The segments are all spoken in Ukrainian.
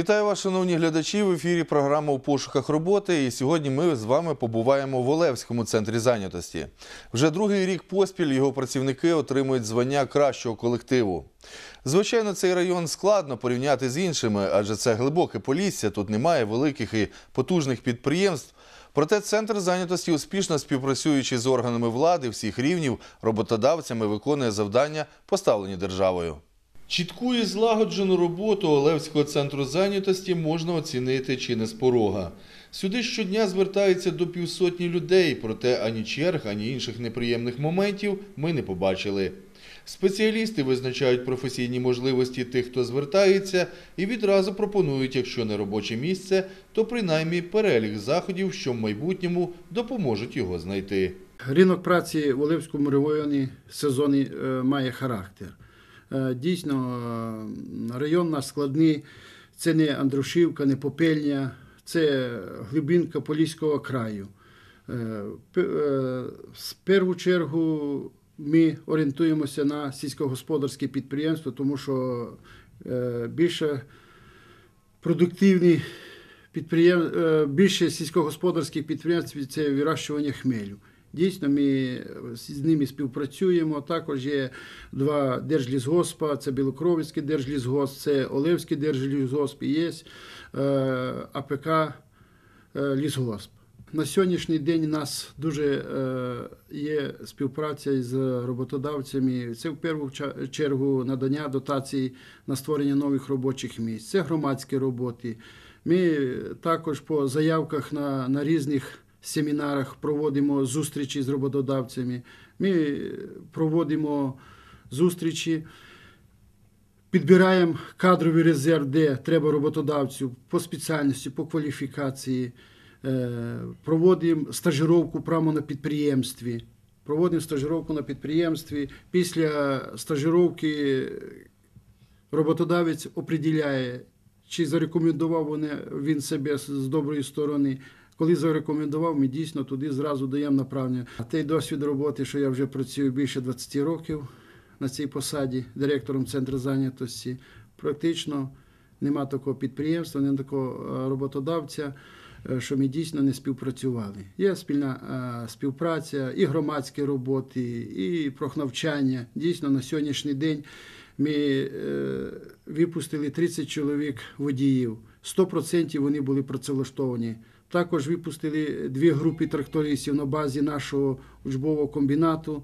Вітаю вас, шановні глядачі. В ефірі програма у пошуках роботи. І сьогодні ми з вами побуваємо в Олевському центрі зайнятості. Вже другий рік поспіль його працівники отримують звання кращого колективу. Звичайно, цей район складно порівняти з іншими, адже це глибоке полісся. Тут немає великих і потужних підприємств. Проте центр зайнятості, успішно співпрацюючи з органами влади всіх рівнів, роботодавцями виконує завдання, поставлені державою. Чітку і злагоджену роботу Олевського центру зайнятості можна оцінити чи не з порога. Сюди щодня звертається до півсотні людей, проте ані черг, ані інших неприємних моментів ми не побачили. Спеціалісти визначають професійні можливості тих, хто звертається, і відразу пропонують, якщо не робоче місце, то принаймні перелік заходів, що в майбутньому допоможуть його знайти. Ринок праці в Оливському районі сезонний е, має характер. Е, Дійсно, е, район у нас складний. Це не Андрушівка, не Попельня, це глибинка Поліського краю. Е, В першу чергу ми орієнтуємося на сільськогосподарське підприємство, тому що більше продуктивні підприєм... е, більше сільськогосподарських підприємств це вирощування хмелю. Дійсно, ми з ними співпрацюємо. Також є два держлісгоспа, це Білокровицький держлісгосп, це Олевський держлісгосп і є е, АПК е, лісгосп. На сьогоднішній день у нас дуже е, є співпраця з роботодавцями. Це в першу чергу надання дотацій на створення нових робочих місць. Це громадські роботи. Ми також по заявках на, на різних семінарах проводимо зустрічі з роботодавцями. Ми проводимо зустрічі. Підбираємо кадровий резерв, де треба роботодавцю по спеціальності, по кваліфікації. Е, Проводимо стажировку прямо на підприємстві. Проводимо стажировку на підприємстві. Після стажировки роботодавець определяє, чи зарекомендував він себе з доброї сторони. Коли зарекомендував, ми дійсно туди зразу даємо направлення. А той досвід роботи, що я вже працюю більше 20 років на цій посаді, директором центру зайнятості, практично нема такого підприємства, нема такого е, роботодавця, е, що ми дійсно не співпрацювали. Є спільна е, співпраця, і громадські роботи, і профнавчання. Дійсно, на сьогоднішній день ми е, випустили 30 чоловік водіїв. 100% вони були працевлаштовані. Також випустили дві групи трактористів на базі нашого учбового комбінату.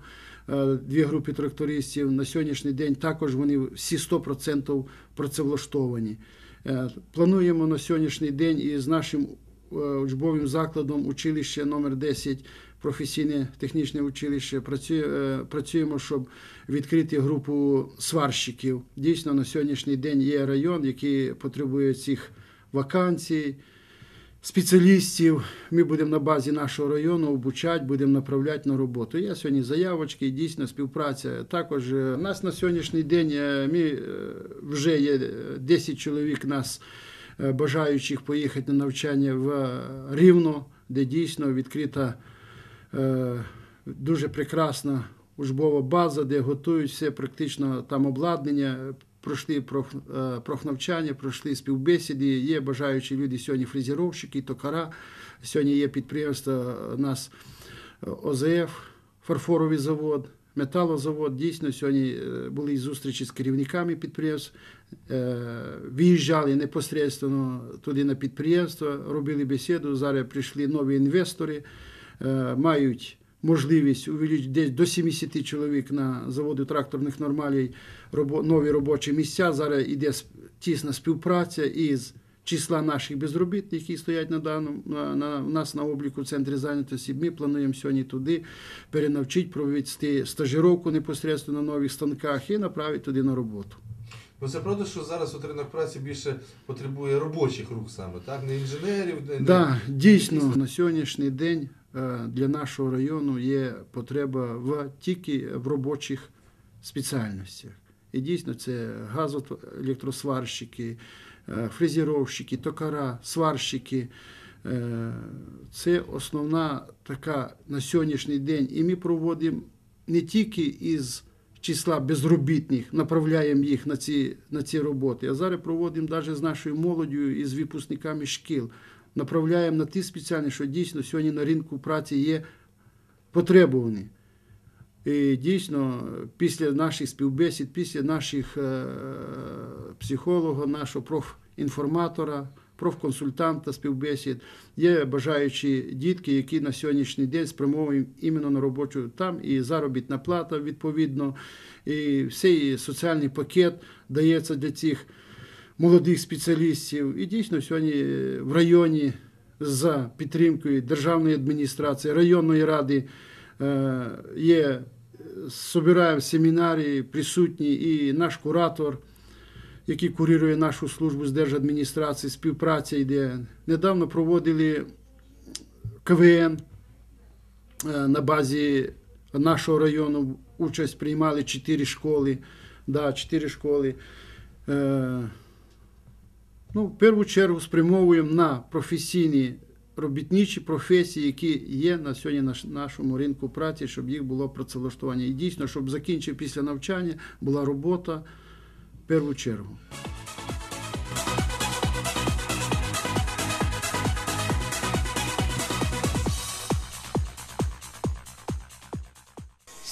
Е, Дві групи трактористів на сьогоднішній день також вони всі 100% працевлаштовані. Е, Плануємо на сьогоднішній день із нашим е, учбовим закладом училище номер 10 професійне технічне училище. Працюємо, щоб відкрити групу сварщиків. Дійсно, на сьогоднішній день є район, який потребує цих вакансій, спеціалістів. Ми будемо на базі нашого району обучати, будемо направляти на роботу. Є сьогодні заявочки, дійсно співпраця. Також е, у нас на сьогоднішній день е, ми е, вже є е, 10 чоловік нас бажаючих поїхати на навчання в Рівно, де дійсно відкрита дуже прекрасна учбова база, де готують все практично там обладнання. Пройшли проф, е, профнавчання, пройшли співбесіди. Є бажаючі люди сьогодні фрезеровщики, токара. Сьогодні є підприємство у нас е, ОЗФ, фарфоровий завод, металозавод. Дійсно, сьогодні е, були зустрічі з керівниками підприємств. Е, Виїжджали непосередньо туди на підприємство, робили бесіду. Зараз прийшли нові інвестори, е, мають можливість увеличити десь до 70 чоловік на заводу тракторних нормалей робо- нові робочі місця. Зараз іде тісна співпраця із числа наших безробітних, які стоять на даному на, на у нас на обліку в центрі зайнятості. Ми плануємо сьогодні туди перенавчити, провести стажировку непосередньо на нових станках і направити туди на роботу. Ну це правда, що зараз от ринок праці більше потребує робочих рук саме, так? Не інженерів, не, Да, дійсно, на сьогоднішній день для нашого району є потреба в тільки в робочих спеціальностях. І дійсно це газоелектросварщики, е, фрезеровщики, токара, сварщики. Е, Це основна така на сьогоднішній день. І ми проводимо не тільки із числа безробітних, направляємо їх на ці, на ці роботи. А зараз проводимо навіть з нашою молоддю і з випускниками шкіл. Направляємо на ті спеціальні, що дійсно сьогодні на ринку праці є потребувані. І дійсно, після наших співбесід, після наших е, психолога, нашого профінформатора, профконсультанта співбесід, є бажаючі дітки, які на сьогоднішній день спрямовують іменно на робочу там і заробітна плата відповідно, і всей соціальний пакет дається для цих молодих спеціалістів. І дійсно сьогодні е, в районі за підтримкою державної адміністрації, районної ради е, є, собираємо семінарі, присутні і наш куратор, який курирує нашу службу з держадміністрації, співпраця йде. Недавно проводили КВН е, на базі нашого району. Участь приймали чотири школи. Да, чотири школи. Ну, в першу чергу спрямовуємо на професійні робітничі професії, які є на сьогодні на нашому ринку праці, щоб їх було працевлаштування. І дійсно, щоб закінчив після навчання, була робота в першу чергу.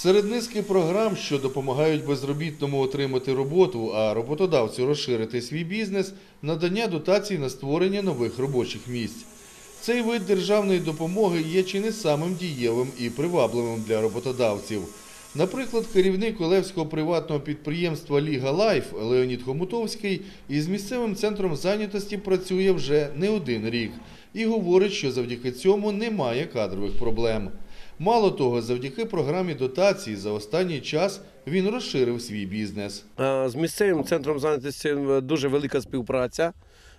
Серед низки програм, що допомагають безробітному отримати роботу, а роботодавцю розширити свій бізнес, надання дотацій на створення нових робочих місць. Цей вид державної допомоги є чи не самим дієвим і привабливим для роботодавців. Наприклад, керівник Олевського приватного підприємства Ліга Лайф Леонід Хомутовський із місцевим центром зайнятості працює вже не один рік і говорить, що завдяки цьому немає кадрових проблем. Мало того, завдяки програмі дотацій за останній час він розширив свій бізнес. Е, З місцевим центром зайнятості е, дуже велика співпраця.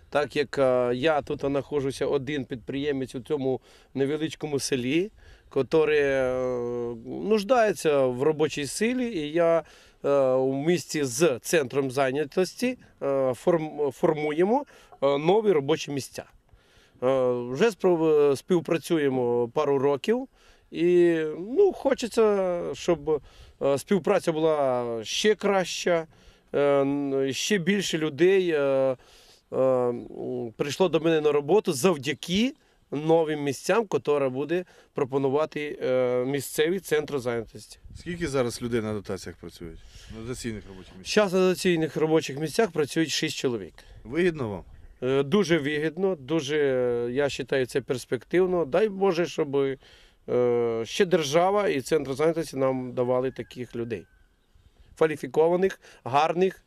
Так як е, я тут знаходжуся один підприємець у цьому невеличкому селі, який нуждається в робочій силі, і я у місті з центром зайнятості формуємо нові робочі місця. Вже співпрацюємо пару років, і ну, хочеться, щоб е, співпраця була ще краща, е, ще більше людей е, прийшло до мене на роботу завдяки новим місцям, які буде пропонувати е, місцевий центр зайнятості. Скільки зараз людей на дотаціях працюють? На дотаційних робочих місцях? Зараз на дотаційних робочих місцях працюють 6 чоловік. Вигідно вам? Дуже вигідно, дуже, я вважаю, це перспективно. Дай Боже, щоб ще держава і центр зайнятості нам давали таких людей. Кваліфікованих, гарних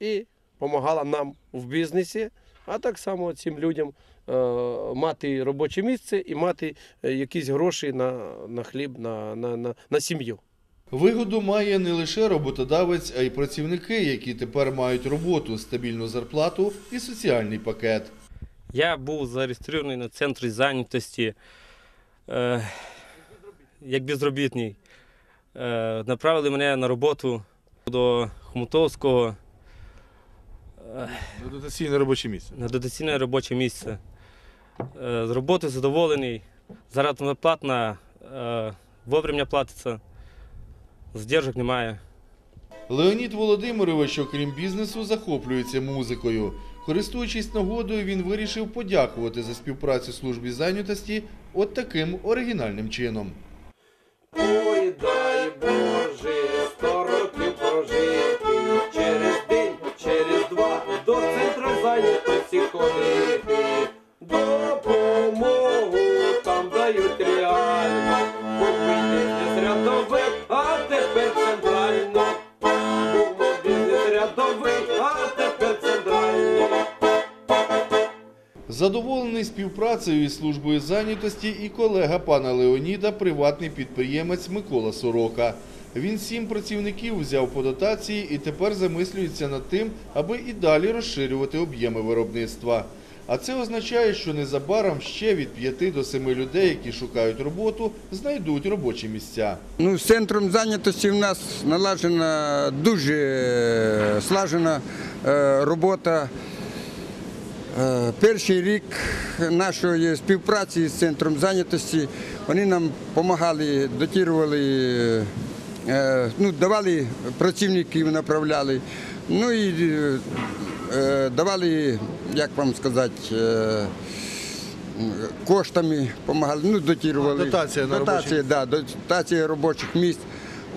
і допомагала нам в бізнесі, а так само цим людям е, мати робоче місце і мати е, якісь гроші на, на хліб, на, на, на, на сім'ю. Вигоду має не лише роботодавець, а й працівники, які тепер мають роботу, стабільну зарплату і соціальний пакет. Я був зареєстрований на центрі зайнятості е, як безробітний. Е, направили мене на роботу до Хмутовського е, На дотаційне робоче місце. на дотаційне робоче місце. Е, з роботи задоволений. Заробітна платна, е, вовремя платиться, здержок немає. Леонід Володимирович, окрім бізнесу, захоплюється музикою. Користуючись нагодою, він вирішив подякувати за співпрацю службі зайнятості от таким оригінальним чином. Ой, дай Боже, сто років прожити, через день, через два, до центру зайнятості ходити, допомогу там дають реально, Задоволений співпрацею із службою зайнятості і колега пана Леоніда, приватний підприємець Микола Сорока. Він сім працівників взяв по дотації і тепер замислюється над тим, аби і далі розширювати об'єми виробництва. А це означає, що незабаром ще від 5 до 7 людей, які шукають роботу, знайдуть робочі місця. Ну, з центром зайнятості в нас налажена дуже е, слажена е, робота. Е, Перший рік нашої співпраці з центром зайнятості вони нам допомагали, дотірували Е, ну, давали працівників, направляли. Ну і е, давали, як вам сказати, коштами допомагали, ну, дотірували. Дотація на дотація, да, дотація робочих місць.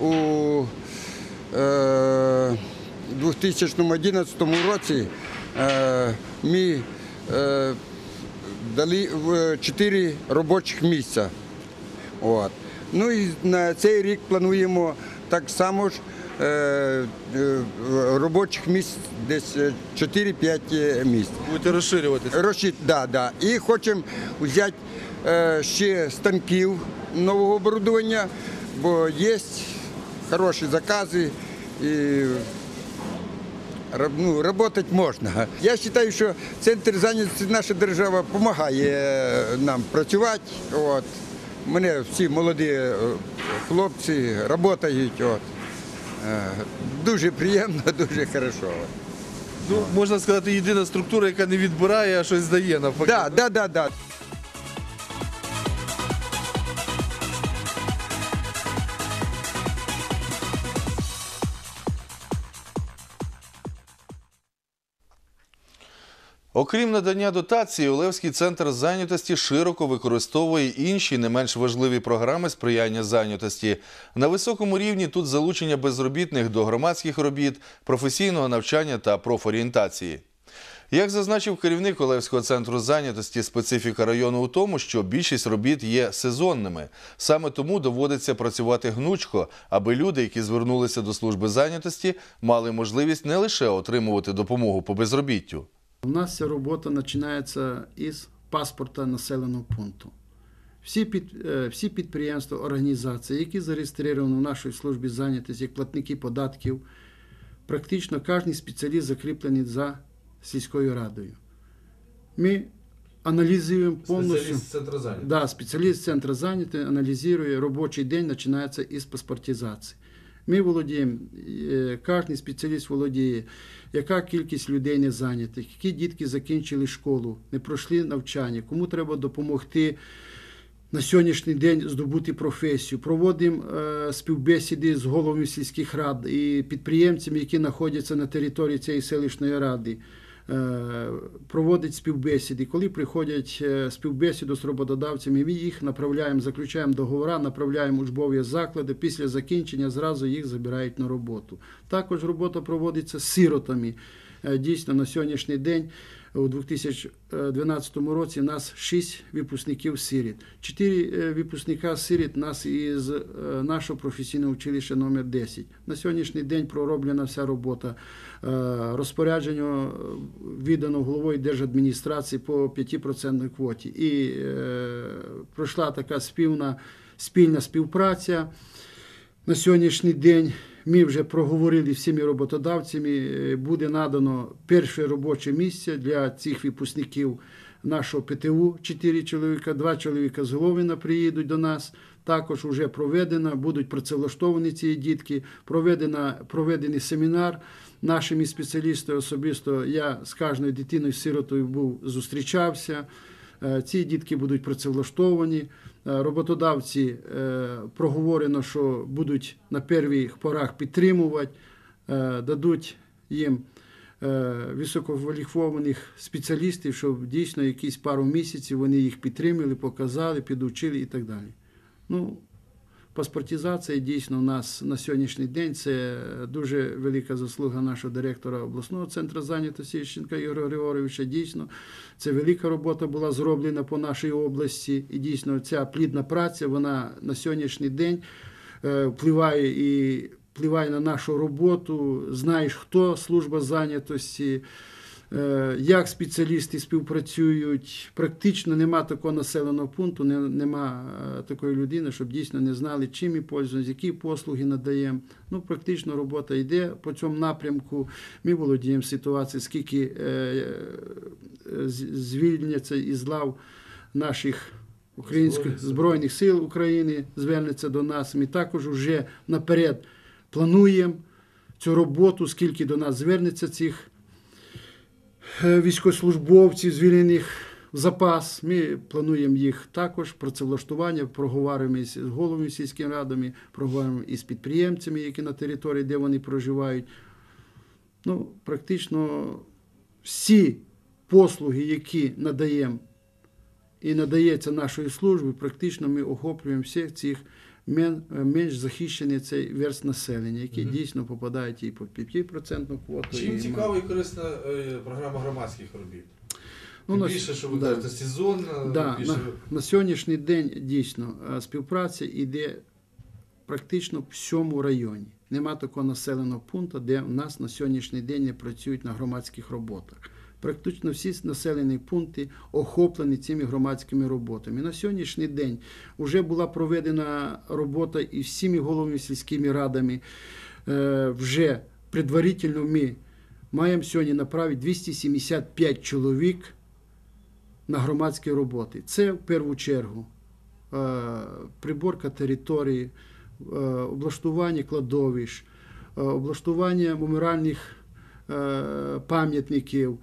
У е, 2011 році е, ми е, дали 4 робочих місця. От. Ну і на цей рік плануємо так само ж е, е, робочих місць десь е, 4-5 місць. Будете розширюватися. Розчит, да, да. І хочемо взяти е, ще станків нового оборудовання, бо є хороші закази і ну, працювати можна. Я вважаю, що центр зайнятості наша держава допомагає нам працювати. От. Мене всі молоді е, хлопці працюють. От. Е, Дуже приємно, дуже хорошо. Ну, можна сказати, єдина структура, яка не відбирає, а щось здає навпаки. Да, да, да, да. Окрім надання дотації, Олевський центр зайнятості широко використовує інші не менш важливі програми сприяння зайнятості. На високому рівні тут залучення безробітних до громадських робіт, професійного навчання та профорієнтації. Як зазначив керівник Олевського центру зайнятості, специфіка району у тому, що більшість робіт є сезонними. Саме тому доводиться працювати гнучко, аби люди, які звернулися до служби зайнятості, мали можливість не лише отримувати допомогу по безробіттю. У нас ця робота починається із паспорта населеного пункту. Всі, під, е, всі підприємства, організації, які зареєстровані в нашій службі зайнятості, як платники податків, практично кожен спеціаліст закріплений за сільською радою. Ми аналізуємо повністю. центру зайнятості. Да, спеціаліст центру зайняті аналізує робочий день, починається із паспортизації. Ми володіємо, е, кожен спеціаліст володіє, яка кількість людей не зайнятих, які дітки закінчили школу, не пройшли навчання, кому треба допомогти на сьогоднішній день здобути професію. Проводимо е, співбесіди з головами сільських рад і підприємцями, які знаходяться на території цієї селищної ради. Е, Проводить співбесіди. Коли приходять е, співбесіду з роботодавцями, ми їх направляємо, заключаємо договори, направляємо учбові заклади. Після закінчення зразу їх забирають на роботу. Також робота проводиться з сиротами. Е, Дійсно, на сьогоднішній день у 2012 році нас 6 випускників сиріт. 4 випускника сиріт нас із е, нашого професійного училища номер 10. На сьогоднішній день пророблена вся робота. Е, Розпорядження е, віддано головою держадміністрації по 5% квоті. І е, пройшла така спільна, спільна співпраця. На сьогоднішній день ми вже проговорили всіми роботодавцями. е, Буде надано перше робоче місце для цих випускників нашого ПТУ. Чотири чоловіка, два чоловіка з Головина приїдуть до нас. Також вже проведено, будуть працевлаштовані ці дітки. Проведено, проведений семінар нашими спеціалістами. Особисто я з кожною дитиною сиротою був зустрічався. Е, Ці дітки будуть працевлаштовані. Е, Роботодавці е, проговорено, що будуть на перших порах підтримувати, е, дадуть їм висококваліфованих спеціалістів, щоб дійсно якісь пару місяців вони їх підтримали, показали, підучили і так далі. Ну, Паспортизація дійсно у нас на сьогоднішній день це дуже велика заслуга нашого директора обласного центру зайнятості Іщенка Ігоря Григоровича. Дійсно, це велика робота була зроблена по нашій області. І дійсно ця плідна праця вона на сьогоднішній день е, впливає і впливає на нашу роботу. Знаєш, хто служба зайнятості. Е, Як спеціалісти співпрацюють, практично нема такого населеного пункту, не- нема е, такої людини, щоб дійсно не знали, чим ми пользуємося, які послуги надаємо. Ну, практично робота йде по цьому напрямку. Ми володіємо ситуацією, скільки е, звільняться із лав наших українських збройних сил України, звернеться до нас. Ми також вже наперед плануємо цю роботу, скільки до нас звернеться цих військовослужбовців, звільнених в запас. Ми плануємо їх також працевлаштування, проговоримо з головами сільськими радами, проговоримо із підприємцями, які на території, де вони проживають. Ну, практично всі послуги, які надаємо і надається нашою службою, практично ми охоплюємо всіх цих менш захищених цей верст населення, які Мгм. дійсно попадають і під 5% квоту. Чим і цікава і корисна е, програма громадських робіт? Ну, на- більше, що ви да. кажете, сезонна, Да, більше... на, на сьогоднішній день дійсно е, співпраця йде практично в всьому районі. Нема такого населеного пункту, де у нас на сьогоднішній день не працюють на громадських роботах. Практично всі населені пункти охоплені цими громадськими роботами. На сьогоднішній день вже була проведена робота і всіми головами сільськими радами. Е, Вже предварительно ми маємо сьогодні направити 275 чоловік на громадські роботи. Це в першу чергу е, приборка території, е, облаштування кладовищ, облаштування меморіальних е, пам'ятників.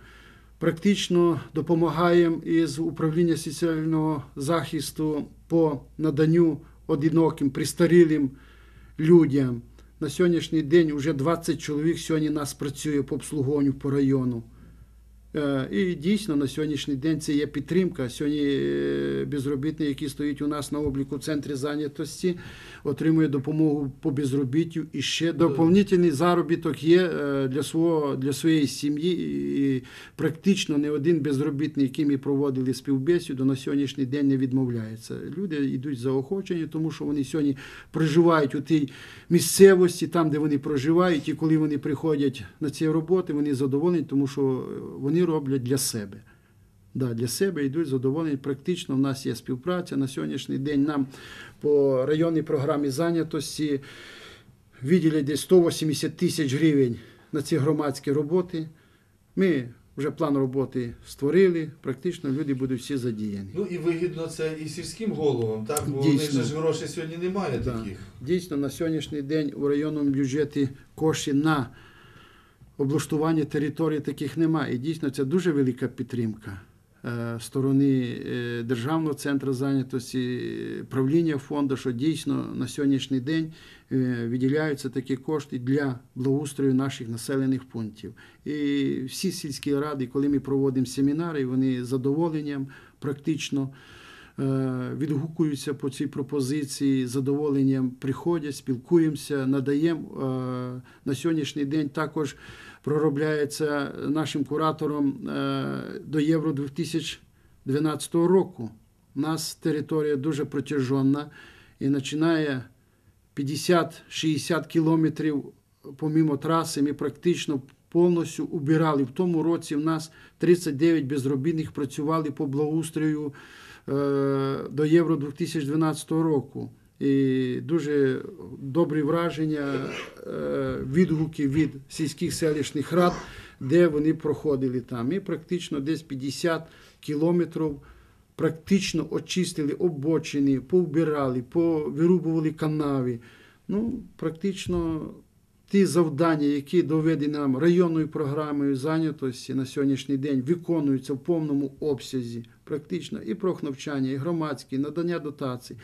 Практично допомагаємо із управління соціального захисту по наданню одиноким, пристарілим людям. На сьогоднішній день вже 20 чоловік сьогодні нас працює по обслуговуванню по району. Е, І дійсно на сьогоднішній день це є підтримка. Сьогодні е, безробітний, який стоїть у нас на обліку в центрі зайнятості, отримує допомогу по безробіттю і ще доповнительний заробіток є е, для свого для своєї сім'ї. І практично не один безробітний, який ми проводили співбесіду, на сьогоднішній день не відмовляється. Люди йдуть заохочені, тому що вони сьогодні проживають у тій місцевості, там, де вони проживають, і коли вони приходять на ці роботи, вони задоволені, тому що вони роблять для себе. Да, для себе йдуть задоволені. Практично в нас є співпраця. На сьогоднішній день нам по районній програмі зайнятості виділять десь 180 тисяч гривень на ці громадські роботи. Ми вже план роботи створили, практично люди будуть всі задіяні. Ну і вигідно це і сільським головам, так? Бо Дійсно. же ж грошей сьогодні немає Да. таких. Дійсно, на сьогоднішній день у районному бюджеті коштів на облаштування території таких немає. І дійсно це дуже велика підтримка е, сторони е, Державного центру зайнятості, правління фонду, що дійсно на сьогоднішній день е, виділяються такі кошти для благоустрою наших населених пунктів. І всі сільські ради, коли ми проводимо семінари, вони з задоволенням практично відгукуються по цій пропозиції, з задоволенням приходять, спілкуємося, надаємо. Е, На сьогоднішній день також проробляється нашим куратором е, до Євро 2012 року. У нас територія дуже протяженна і починає 50-60 кілометрів помімо траси, ми практично повністю убирали. В тому році в нас 39 безробітних працювали по благоустрою е, до Євро 2012 року. І дуже добрі враження, е, відгуки від сільських селищних рад, де вони проходили там. І практично десь 50 кілометрів практично очистили обочини, повбирали, повирубували канави. Ну, практично ті завдання, які доведені нам районною програмою зайнятості на сьогоднішній день, виконуються в повному обсязі. Практично і профнавчання, і громадські, надання дотацій.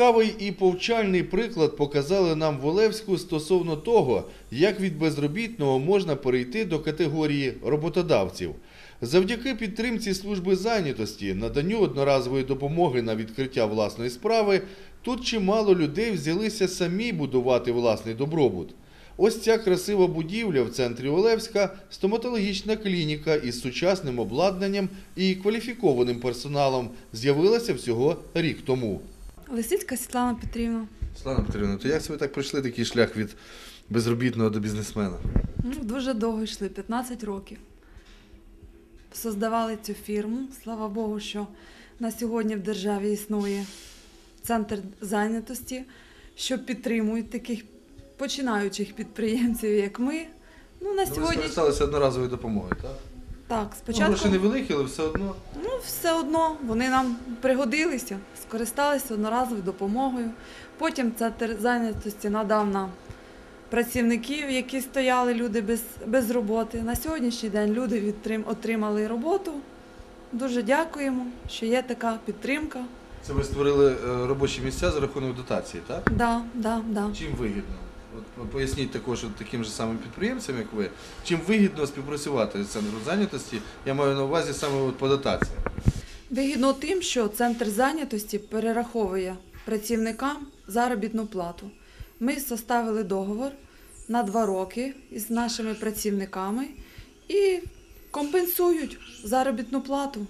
Цікавий і повчальний приклад показали нам в Олевську стосовно того, як від безробітного можна перейти до категорії роботодавців. Завдяки підтримці служби зайнятості, наданню одноразової допомоги на відкриття власної справи, тут чимало людей взялися самі будувати власний добробут. Ось ця красива будівля в центрі Олевська стоматологічна клініка із сучасним обладнанням і кваліфікованим персоналом з'явилася всього рік тому. Лисицька Світлана Петрівна. Слава Петрівна, то як ви так пройшли такий шлях від безробітного до бізнесмена? Ну, дуже довго йшли, 15 років. Создавали цю фірму. Слава Богу, що на сьогодні в державі існує центр зайнятості, що підтримують таких починаючих підприємців, як ми. Ну, на Ну, ви скористалися одноразовою допомогою, так? Так, Ну, спочатку. гроші невеликі, але все одно. Ну, все одно вони нам пригодилися, скористалися одноразовою допомогою. Потім центр зайнятості надав нам працівників, які стояли люди без, без роботи. На сьогоднішній день люди відтрим, отримали роботу. Дуже дякуємо, що є така підтримка. Це ви створили е, робочі місця за рахунок дотації, так? Да, да, да. Чим вигідно? От поясніть також от таким же самим підприємцям, як ви, чим вигідно співпрацювати з центром зайнятості, я маю на увазі саме от по дотації. Вигідно тим, що центр зайнятості перераховує працівникам заробітну плату. Ми составили договор на два роки із нашими працівниками і компенсують заробітну плату.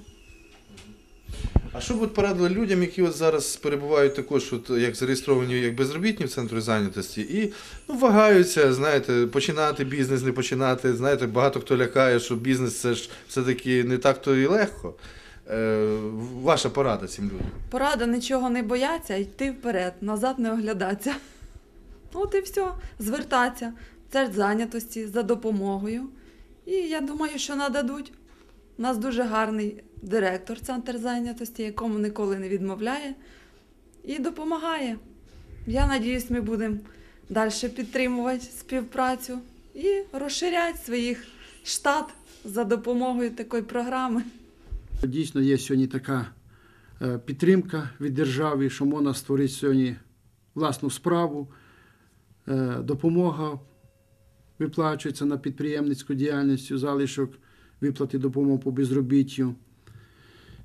А що б порадили людям, які от зараз перебувають також, от, як зареєстровані як безробітні в центрі зайнятості, і ну, вагаються, знаєте, починати бізнес, не починати. Знаєте, багато хто лякає, що бізнес це ж все-таки не так то і легко. Е, ваша порада цим людям. Порада нічого не бояться, йти вперед, назад не оглядатися. От і все, звертатися центр зайнятості за допомогою. І я думаю, що нададуть. У нас дуже гарний директор центр зайнятості, якому ніколи не відмовляє і допомагає. Я надіюсь, ми будемо далі підтримувати співпрацю і розширяти своїх штат за допомогою такої програми. Дійсно є сьогодні така е, підтримка від держави, що можна створити сьогодні власну справу. Е, Допомога виплачується на підприємницьку діяльність, залишок виплати допомоги по безробіттю.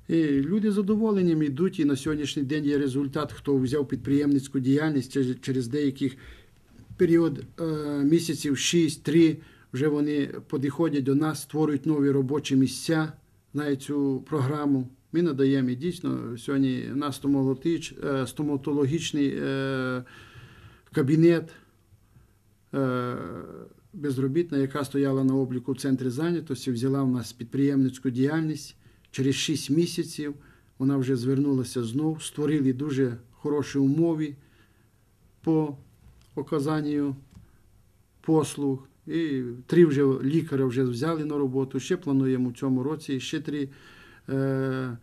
І люди задоволені йдуть, і на сьогоднішній день є результат, хто взяв підприємницьку діяльність через- деяких період е, місяців 6-3, вже вони підходять до нас, створюють нові робочі місця на цю програму. Ми надаємо і дійсно сьогодні у нас е, стоматологічний е, кабінет безробітна, яка стояла на обліку в центрі зайнятості, взяла в нас підприємницьку діяльність. Через 6 місяців вона вже звернулася знов, створили дуже хороші умови по оказанню послуг. І три вже лікаря вже взяли на роботу. Ще плануємо в цьому році ще три е,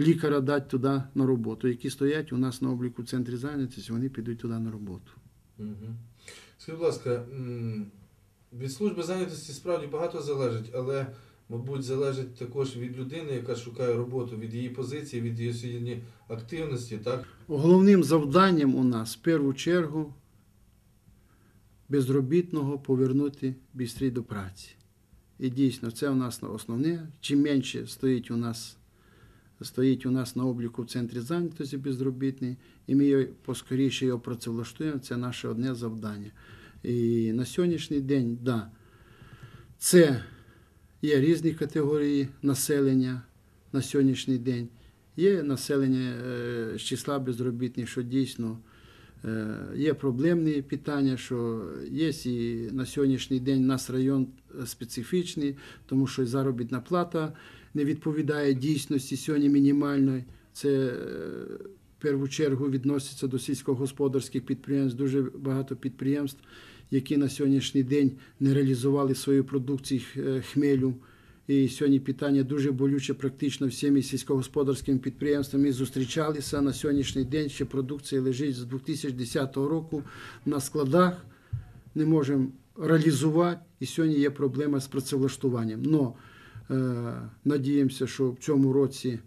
лікаря дати туди на роботу, які стоять у нас на обліку в центрі зайнятості, вони підуть туди на роботу. Угу. Скажіть, будь ласка, від служби зайнятості справді багато залежить, але, мабуть, залежить також від людини, яка шукає роботу, від її позиції, від її сьогодні активності, так? Головним завданням у нас в першу чергу безробітного повернути бістрі до праці. І дійсно, це у нас основне. Чим менше стоїть у нас, стоїть у нас на обліку в центрі зайнятості безробітний, і ми поскоріше його працевлаштуємо, це наше одне завдання. І на сьогоднішній день, да, це є різні категорії населення на сьогоднішній день. Є населення е, з числа безробітних, що дійсно е, є проблемні питання, що є і на сьогоднішній день у нас район е, специфічний, тому що заробітна плата не відповідає дійсності сьогодні мінімальної. Це в першу чергу відноситься до сільськогосподарських підприємств. Дуже багато підприємств, які на сьогоднішній день не реалізували свою продукцію е, хмелю. І сьогодні питання дуже болюче практично всіми сільськогосподарськими підприємствами. Ми зустрічалися на сьогоднішній день. Ще продукція лежить з 2010 року на складах. Не можемо реалізувати. І сьогодні є проблема з працевлаштуванням. Но е, надіємося, що в цьому році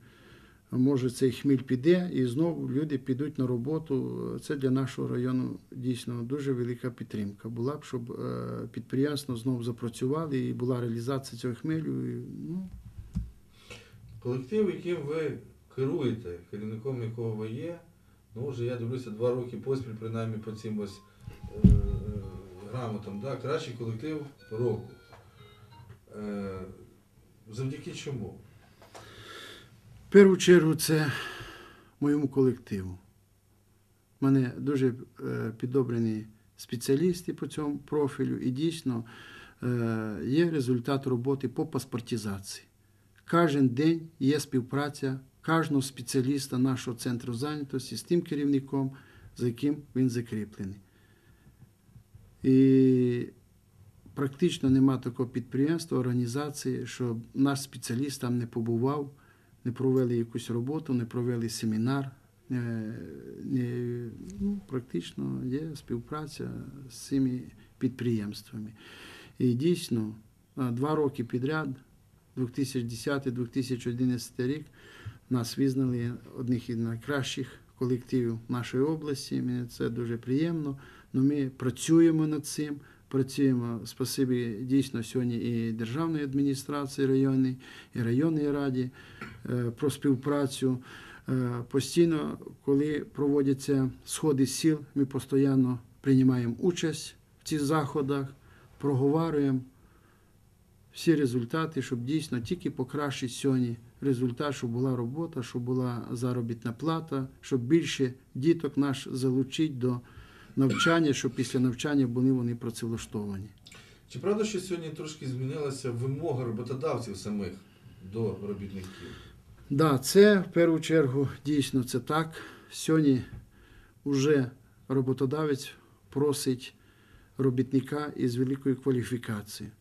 може цей хміль піде і знову люди підуть на роботу. Це для нашого району дійсно дуже велика підтримка. Була б, щоб е, підприємства знову запрацювали і була реалізація цього хмелю. Ну, Колектив, яким ви керуєте, керівником якого ви є, ну вже я дивлюся два роки поспіль, принаймні по цим ось е, е, грамотам, да, кращий колектив року. Завдяки чому? Першу чергу це моєму колективу. У мене дуже е, підобрані спеціалісти по цьому профілю, і дійсно е, є результат роботи по паспортизації. Кожен день є співпраця кожного спеціаліста нашого центру зайнятості з тим керівником, за яким він закріплений. І практично нема такого підприємства, організації, щоб наш спеціаліст там не побував, не провели якусь роботу, не провели семінар. Не, ну, практично є співпраця з цими підприємствами. І дійсно, два роки підряд, 2010-2011 рік, нас визнали одних із найкращих колективів нашої області. Мені це дуже приємно. Ну, ми працюємо над цим. Працюємо спасибі дійсно сьогодні і державної адміністрації районної, і районній раді е, про співпрацю. Е, Постійно, коли проводяться сходи сіл, ми постійно приймаємо участь в цих заходах, проговорюємо всі результати, щоб дійсно тільки покращити сьогодні результат, щоб була робота, щоб була заробітна плата, щоб більше діток наш залучити до навчання, щоб після навчання були вони працевлаштовані. Чи правда, що сьогодні трошки змінилася вимога роботодавців самих до робітників? Да, це в першу чергу дійсно це так. Сьогодні вже роботодавець просить робітника із великою кваліфікацією,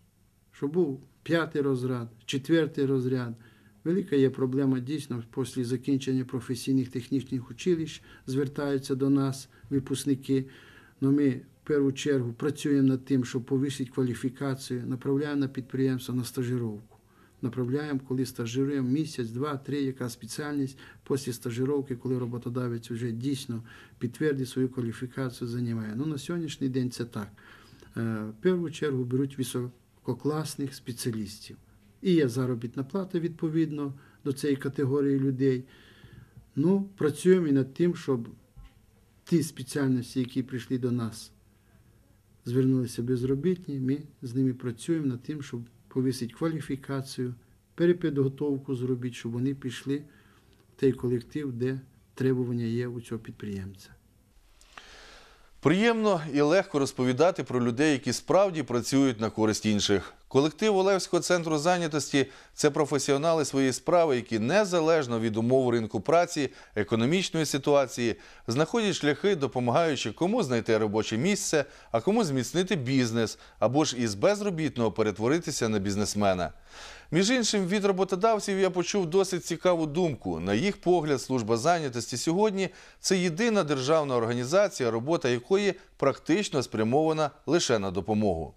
щоб був п'ятий розряд, четвертий розряд. Велика є проблема дійсно після закінчення професійних технічних училищ звертаються до нас випускники. Но ми в першу чергу працюємо над тим, щоб повищити кваліфікацію, направляємо на підприємство на стажировку. Направляємо, коли стажируємо місяць, два, три, яка спеціальність. Після стажировки, коли роботодавець вже дійсно підтвердить свою кваліфікацію, займає. Ну, на сьогоднішній день це так. Е, В першу чергу беруть висококласних спеціалістів. І є заробітна плата відповідно до цієї категорії людей. Ну, працюємо і над тим, щоб ті спеціальності, які прийшли до нас, звернулися безробітні, ми з ними працюємо над тим, щоб повисити кваліфікацію, перепідготовку зробити, щоб вони пішли в той колектив, де требування є у цього підприємця. Приємно і легко розповідати про людей, які справді працюють на користь інших. Колектив Олевського центру зайнятості це професіонали своєї справи, які незалежно від умов ринку праці, економічної ситуації, знаходять шляхи, допомагаючи кому знайти робоче місце, а кому зміцнити бізнес або ж із безробітного перетворитися на бізнесмена. Між іншим, від роботодавців я почув досить цікаву думку. На їх погляд, служба зайнятості сьогодні це єдина державна організація, робота якої практично спрямована лише на допомогу.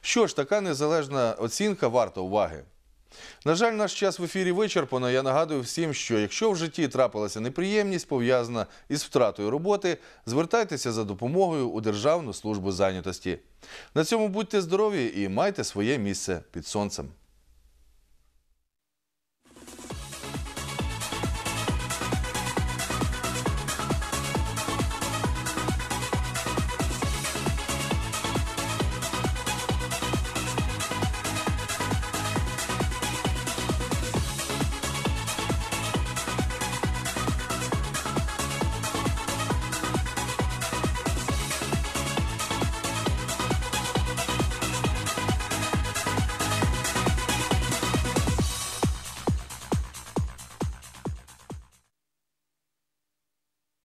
Що ж, така незалежна оцінка варта уваги. На жаль, наш час в ефірі вичерпано. Я нагадую всім, що якщо в житті трапилася неприємність, пов'язана із втратою роботи, звертайтеся за допомогою у Державну службу зайнятості. На цьому будьте здорові і майте своє місце під сонцем.